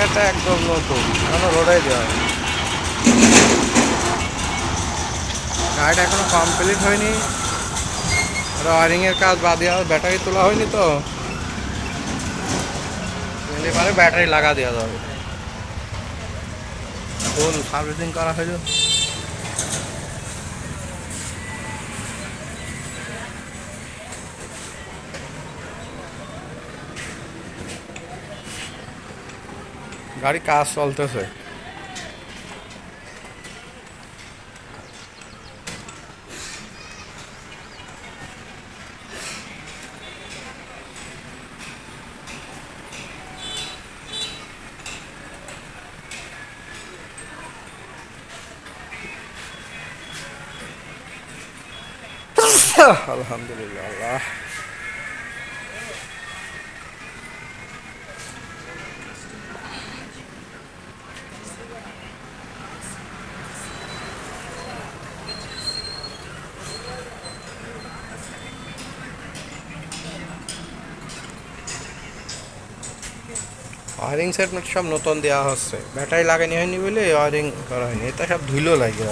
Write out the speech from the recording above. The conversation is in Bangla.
গাড়িটা একদম নতুন। এখনও রোডাই দেওয়া গাড়িটা এখনও কমপ্লিট হয়নি। ওয়ারিংয়ের কাজ বাদ দেওয়া ব্যাটারি তোলা হয়নি তো। এবারে ব্যাটারি লাগা দেওয়া যাবে ফুল সার্ভিসিং করা হয়েছে গাড়ি কাজ চলতেছে। আলহামদুলিল্লাহ ওয়ারিং সেট সব নতুন দেওয়া হচ্ছে। ব্যাটারি লাগানি হয়নি বলে ওয়ারিং করা হয়নি। এটা সব ধুলো লাগে